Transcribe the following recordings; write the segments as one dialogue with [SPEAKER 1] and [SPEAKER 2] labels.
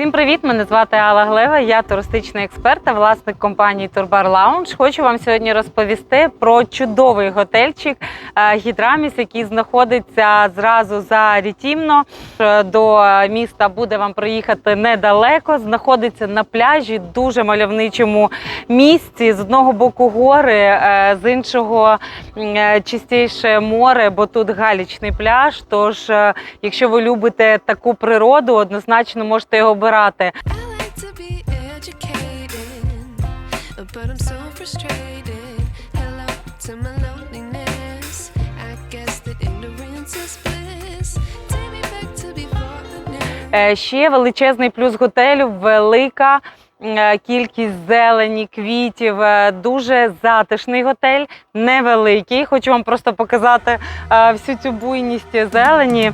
[SPEAKER 1] Всім привіт! Мене звати Алла Глева. Я туристичний експерт та власник компанії Турбар Лаунж. Хочу вам сьогодні розповісти про чудовий готельчик е, Гідраміс, який знаходиться зразу за Рітімно. Е, До міста буде вам проїхати недалеко. Знаходиться на пляжі, дуже мальовничому місці. З одного боку гори, е, з іншого чистіше море, бо тут галічний пляж. Тож, якщо ви любите таку природу, однозначно можете його обирати.
[SPEAKER 2] New.
[SPEAKER 1] Е, Ще величезний плюс готелю велика. е, Кількість зелені, квітів, е, дуже затишний готель, невеликий. Хочу вам просто показати всю цю буйність зелені.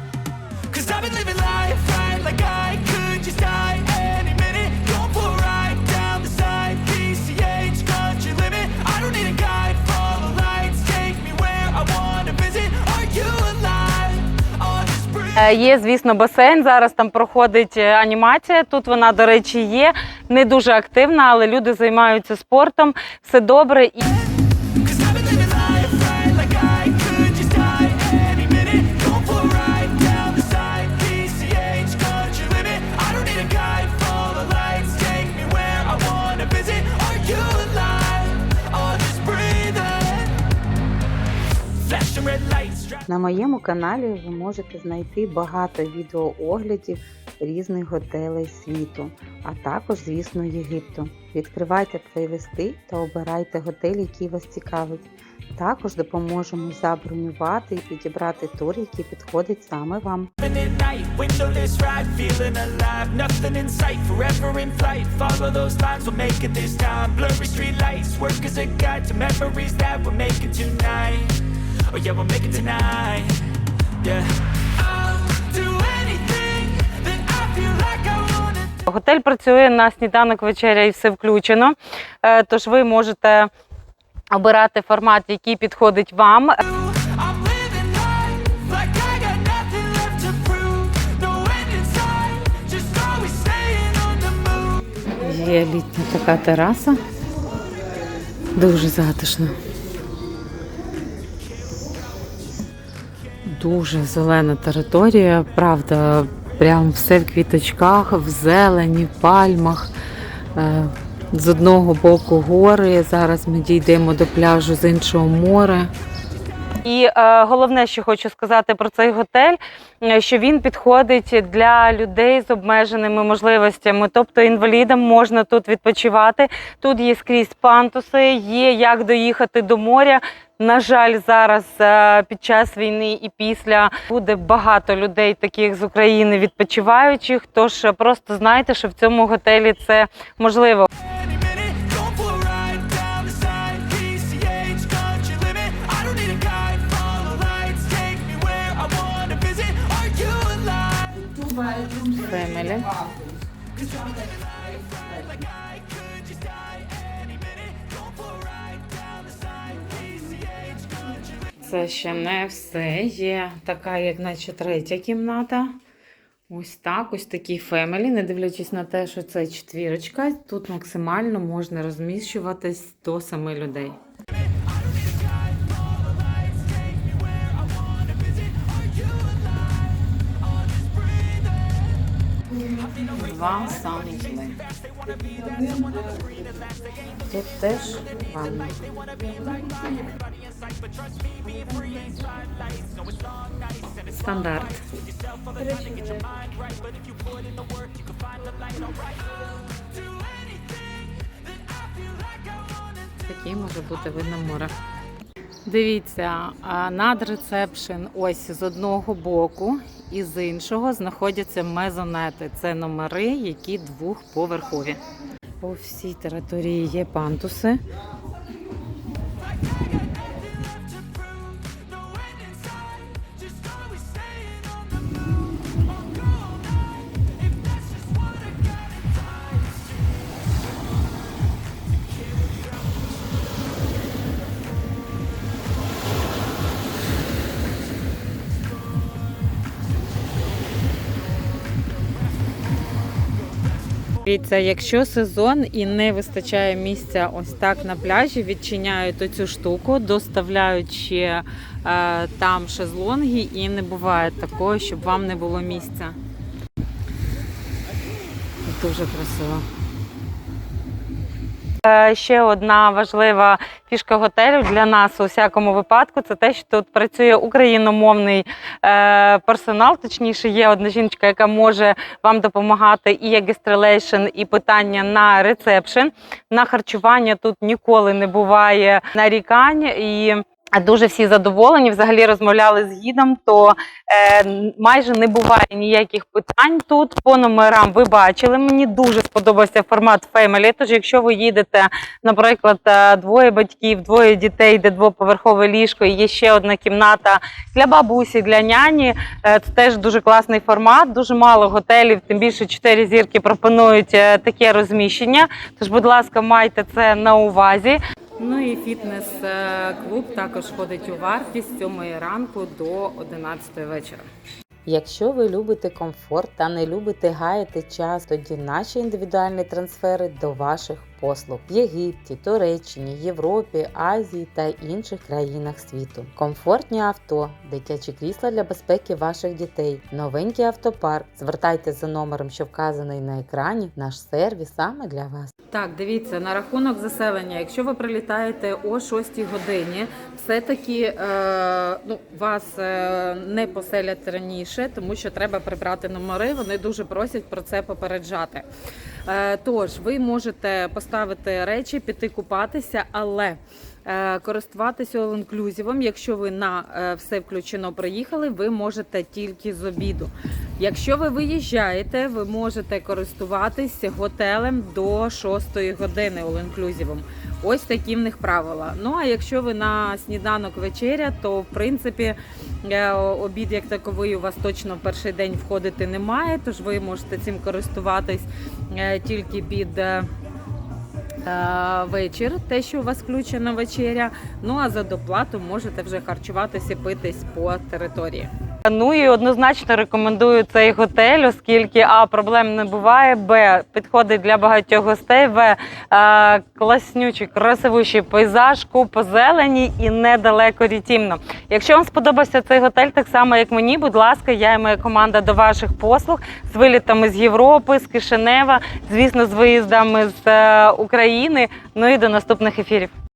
[SPEAKER 1] Є, звісно, басейн. Зараз там проходить е, анімація. Тут вона, до речі, є не дуже активна, але люди займаються спортом. Все добре.
[SPEAKER 3] На моєму каналі ви можете знайти багато відеооглядів різних готелей світу, а також, звісно, Єгипту. Відкривайте плейлисти та обирайте готель, який вас цікавить. Також допоможемо забронювати і підібрати тур, який підходить саме вам.
[SPEAKER 4] We'll. Oh yeah, we'll make it tonight. Yeah.
[SPEAKER 1] Готель працює на сніданок, вечеря і все включено. Е, Тож ви можете обирати формат, який підходить вам. Є літня така тераса. Дуже затишно. Дуже зелена територія, правда, прям все в квіточках, в зелені, пальмах. Е, З одного боку гори. Зараз ми дійдемо до пляжу з іншого моря. І е, головне, що хочу сказати про цей готель, е, що він підходить для людей з обмеженими можливостями, тобто інвалідам можна тут відпочивати. Тут є скрізь пантуси, є як доїхати до моря. На жаль, зараз е, під час війни і після буде багато людей, таких з України відпочиваючих. Тож е, просто знайте, що в цьому готелі це можливо. Фемелі. Це ще не все. Є така, як наче третя кімната. Ось так, ось такий фемелі. Не дивлячись на те, що це четвірочка, тут максимально можна розміщуватись до семи людей. Два санузли. Тут теж ванна. Стандарт. Такий може бути видно море. Дивіться, над рецепшн, ось з одного боку і з іншого знаходяться мезонети. Це номери, які двохповерхові. По всій території є пантуси. Дивіться, якщо сезон і не вистачає місця ось так на пляжі, відчиняють оцю штуку, доставляють ще е, там шезлонги, і не буває такого, щоб вам не було місця. Дуже красиво. Е, Ще одна важлива фішка готелю для нас у всякому випадку це те, що тут працює україномовний е, персонал. Точніше, є одна жіночка, яка може вам допомагати і як гестрелейшн, і питання на рецепшн. На харчування тут ніколи не буває нарікань і. Дуже всі задоволені. Взагалі розмовляли з гідом, то е, майже не буває ніяких питань тут. По номерам ви бачили. Мені дуже сподобався формат Family. Тож, якщо ви їдете, наприклад, е, двоє батьків, двоє дітей, де двоповерхове ліжко, і є ще одна кімната для бабусі, для няні. е, Це теж дуже класний формат. Дуже мало готелів, тим більше 4 зірки пропонують е, таке розміщення. Тож, будь ласка, майте це на увазі. Ну і фітнес-клуб також входить у вартість з 7 ранку до 11 вечора.
[SPEAKER 3] Якщо ви любите комфорт та не любите гаяти час, тоді наші індивідуальні трансфери до ваших послуг в Єгипті, Туреччині, Європі, Азії та інших країнах світу. Комфортні авто, дитячі крісла для безпеки ваших дітей, новенький автопарк. Звертайтеся за номером, що вказаний на екрані. Наш сервіс саме для вас.
[SPEAKER 1] Так, дивіться, на рахунок заселення, якщо ви прилітаєте о 6 годині, все-таки е, ну, вас е, не поселять раніше, тому що треба прибрати номери. Вони дуже просять про це попереджати. Е, тож, ви можете поставити речі, піти купатися, але е, користуватися all-inclusive, якщо ви на е, все включено приїхали, ви можете тільки з обіду. Якщо ви виїжджаєте, ви можете користуватись готелем до 6 години all-inclusive. Ось такі в них правила. Ну а якщо ви на сніданок вечеря, то в принципі е, обід як таковий у вас точно в перший день входити немає, тож ви можете цим користуватись е, тільки під. е, Вечір, те, що у вас включена вечеря. Ну а за доплату можете вже харчуватися, питись по території. Ну і однозначно рекомендую цей готель, оскільки а проблем не буває, б підходить для багатьох гостей, в е, класнючий, красивущий пейзаж, купа зелені і недалеко рітімно. Якщо вам сподобався цей готель, так само як мені, будь ласка, я і моя команда до ваших послуг з вилітами з Європи, з Кишинева, звісно, з виїздами з е, України. Ну і до наступних ефірів.